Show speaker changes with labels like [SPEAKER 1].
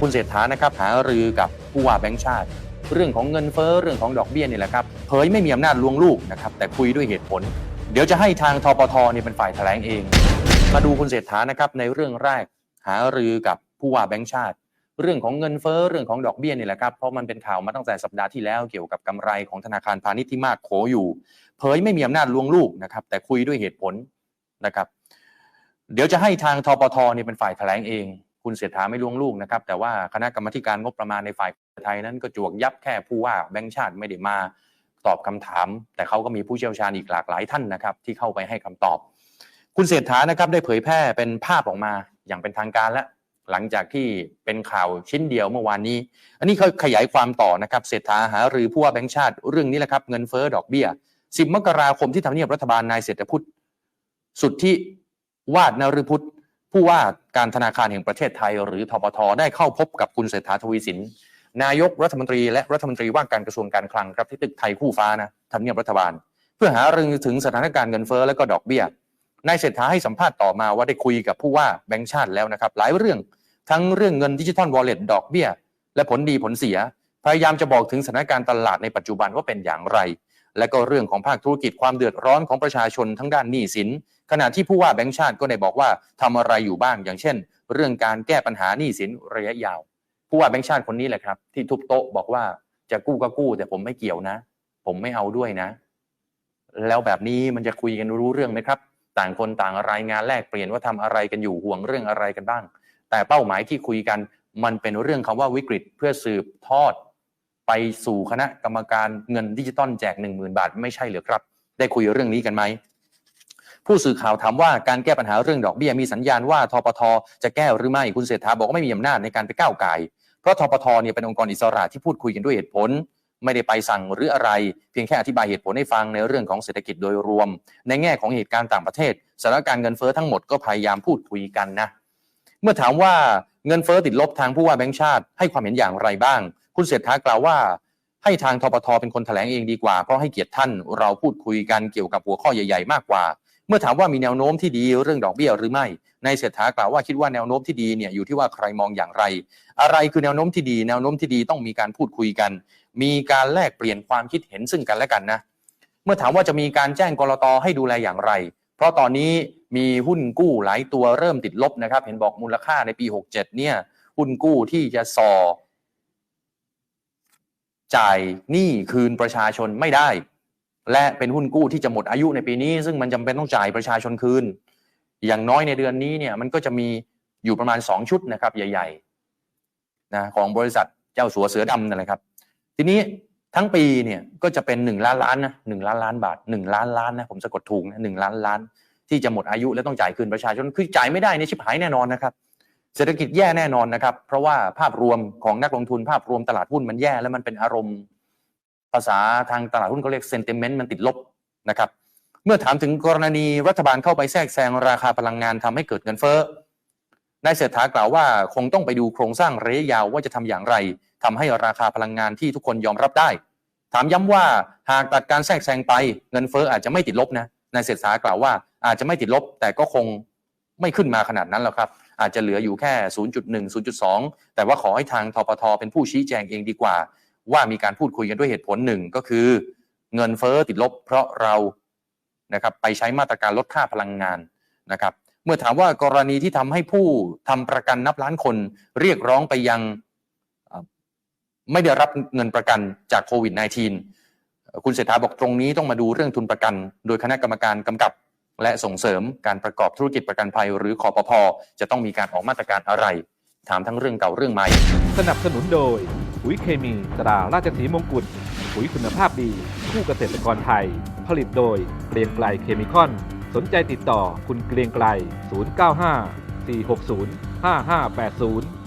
[SPEAKER 1] คุณเศรษฐานะครับหารือกับผู้ว่าแบงก์ชาติ เรื่องของเงินเฟ้อเรื่องของดอกเบี้ยนี่แหละครับเผยไม่มีอำนาจลวงลูกนะครับแต่คุยด้วยเหตุผล เดี๋ยวจะให้ทางทปทเนี่ยเป็นฝ่ายแถลงเอง มาดูคุณเศรษฐานะครับในเรื่องแรกหารือกับผู้ว่าแบงก์ชาติ เรื่องของเงินเฟ้อเรื่องของดอกเบี้ยนี่แหละครับเพราะมันเป็นข่าวมาตั้งแต่สัปดาห์ที่แล้วเกี่ยวกับกำไรของธนาคารพาณิชย์ที่มากโขอยู่ เผยไม่มีอำนาจลวงลูกนะครับแต่คุยด้วยเหตุผลนะครับเดี๋ยวจะให้ทางทปทเนี่ยเป็นฝ่ายแถลงเอง คุณเศรษฐาไม่ล่วงลูกนะครับ แต่ว่าคณะกรรมการงบประมาณในฝ่ายไทยนั้นก็จวกยับแค่ผู้ว่าแบงค์ชาติไม่ได้มาตอบคำถาม แต่เขาก็มีผู้เชี่ยวชาญอีกหลากหลายท่านนะครับ ที่เข้าไปให้คำตอบ คุณเศรษฐานะครับได้เผยแพร่เป็นภาพออกมาอย่างเป็นทางการแล้วหลังจากที่เป็นข่าวชิ้นเดียวเมื่อวานนี้ อันนี้เขาขยายความต่อนะครับเศรษฐาหารือผู้ว่าแบงค์ชาติเรื่องนี้แหละครับเงินเฟ้อดอกเบี้ย 10 มกราคมที่ทำเนียบรัฐบาลนายเศรษฐพุทธสุดทธิวาดนฤพุทธ ผู้ว่าการธนาคารแห่งประเทศไทย หรือทปทได้เข้าพบกับคุณเศรษฐาทวีสิน นายกรัฐมนตรีและรัฐมนตรีว่าการกระทรวงการคลังครับที่ตึกไทยคู่ฟ้านะทำเนียบรัฐบาล เพื่อหารือถึงสถานการณ์เงินเฟ้อและก็ดอกเบี้ยนายเศรษฐาให้สัมภาษณ์ต่อมาว่าได้คุยกับผู้ว่าแบงก์ชาติแล้วนะครับ หลายเรื่องทั้งเรื่องเงินดิจิทัลวอลเล็ตดอกเบี้ย และผลดีผลเสีย พยายามจะบอกถึงสถานการณ์ตลาดในปัจจุบันว่าเป็นอย่างไร และก็เรื่องของภาคธุรกิจความเดือดร้อนของประชาชนทั้งด้านหนี้สิน ขณะที่ผู้ว่าแบงก์ชาติก็ได้บอกว่าทำอะไรอยู่บ้างอย่างเช่น เรื่องการแก้ปัญหาหนี้สินระยะยาว ผู้ว่าแบงก์ชาติคนนี้แหละครับ ที่ทุบโต๊ะบอกว่าจะกู้ก็กู้ แต่ผมไม่เกี่ยวนะ ผมไม่เอาด้วยนะ แล้วแบบนี้มันจะคุยกันรู้เรื่องไหมครับ ต่างคนต่างรายงานแลกเปลี่ยนว่าทำอะไรกันอยู่ห่วงเรื่องอะไรกันบ้าง แต่เป้าหมายที่คุยกันมันเป็นเรื่องคำว่าวิกฤตเพื่อสืบทอด ไปสู่คณะกรรมการเงินดิจิตอลแจก 1 0,000 บาท ไม่ใช่หรือครับ ได้คุยเรื่องนี้กันไหม ผู้สื่อข่าวถามว่าการแก้ปัญหาเรื่องดอกเบี้ยมีสัญญาณว่าทปทจะแก้หรือไม่คุณเศรษฐาบอกว่าไม่มีอำนาจในการไปก้าวไก่เพราะทปทเนี่ยเป็นองค์กรอิสระที่พูดคุยกันด้วยเหตุผล ไม่ได้ไปสั่งหรืออะไร เพียงแค่อธิบายเหตุผลให้ฟังในเรื่องของเศรษฐกิจโดยรวม ในแง่ของเหตุการณ์ต่างประเทศสถานการณ์เงินเฟ้อทั้งหมดก็พยายามพูดคุยกันนะเมื่อถามว่าเงินเฟ้อติดลบทางผู้ว่าแบงค์ชาติให้ความเห็นอย่างไรบ้าง คุณเศรษฐากล่าวว่า ให้ทางทปทเป็นคนแถลงเองดีกว่า เพราะให้เกียรติท่านเราพูดคุยกันเกี่ยวกับหัวข้อใหญ่ๆ มากกว่า เมื่อถามว่ามีแนวโน้มที่ดีเรื่องดอกเบี้ยหรือไม่นายเศรษฐากล่าวว่าคิดว่าแนวโน้มที่ดีเนี่ยอยู่ที่ว่าใครมองอย่างไร อะไรคือแนวโน้มที่ดี แนวโน้มที่ดีต้องมีการพูดคุยกัน มีการแลกเปลี่ยนความคิดเห็นซึ่งกันและกันนะเมื่อถามว่าจะมีการแจ้งกรตให้ดูแลอย่างไร เพราะตอนนี้มีหุ้นกู้หลายตัวเริ่มติดลบนะครับ เห็นบอกมูลค่าในปี 67 เนี่ยหุ้นกู้ที่จะสอ จ่ายหนี้คืนประชาชนไม่ได้ และเป็นหุ้นกู้ที่จะหมดอายุในปีนี้ ซึ่งมันจำเป็นต้องจ่ายประชาชนคืน อย่างน้อยในเดือนนี้เนี่ยมันก็จะมีอยู่ประมาณ 2 ชุดนะครับ ใหญ่ๆนะของบริษัทเจ้าสัวเสือดำนั่นแหละครับ ทีนี้ทั้งปีเนี่ยก็จะเป็นหนึ่งล้านล้านนะหนึ่งล้านล้านบาทหนึ่งล้านล้านนะผมสะกดถูกนะหนึ่งล้านล้าน ที่จะหมดอายุและต้องจ่ายคืนประชาชนคือจ่ายไม่ได้เนี่ยชิบหายแน่นอนนะครับ เศรษฐกิจแย่แน่นอนนะครับ เพราะว่าภาพรวมของนักลงทุนภาพรวมตลาดหุ้นมันแย่แล้วมันเป็นอารมณ์ ภาษาทางตลาดหุ้นเขาเรียกเซนติเมนต์มันติดลบนะครับ เมื่อถามถึงกรณีรัฐบาลเข้าไปแทรกแซงราคาพลังงานทำให้เกิดเงินเฟ้อนายเศรษฐากล่าวว่าคงต้องไปดูโครงสร้างระยะยาวว่าจะทำอย่างไรทำให้ราคาพลังงานที่ทุกคนยอมรับได้ ถามย้ำว่าหากตัดการแทรกแซงไปเงินเฟ้ออาจจะไม่ติดลบนะนายเศรษฐากล่าวว่าอาจจะไม่ติดลบ แต่ก็คงไม่ขึ้นมาขนาดนั้นแล้วครับ อาจจะเหลืออยู่แค่ 0.1 0.2 แต่ว่าขอให้ทางทปทเป็นผู้ชี้แจงเองดีกว่า ว่ามีการพูดคุยกันด้วยเหตุผลหนึ่งก็คือ เงินเฟ้อติดลบเพราะเรานะครับไปใช้มาตรการลดค่าพลังงานนะครับเมื่อถามว่ากรณีที่ทำให้ผู้ทำประกันนับล้านคนเรียกร้องไปยังไม่ได้รับเงินประกันจากโควิด -19 คุณเศรษฐาบอกตรงนี้ต้องมาดูเรื่องทุนประกัน โดยคณะกรรมการกำกับ และส่งเสริมการประกอบธุรกิจประกันภัยหรือคอปพจะต้องมีการออกมาตรการอะไร ถามทั้งเรื่องเก่าเรื่องใหม่
[SPEAKER 2] สนับสนุนโดยปุ๋ยเคมีตราราชสีมงกุฎปุ๋ยคุณภาพดี คู่เกษตรกรไทย ผลิตโดยเกรียงไกลเคมีคอน สนใจติดต่อคุณเกรียงไกล 095 460 5580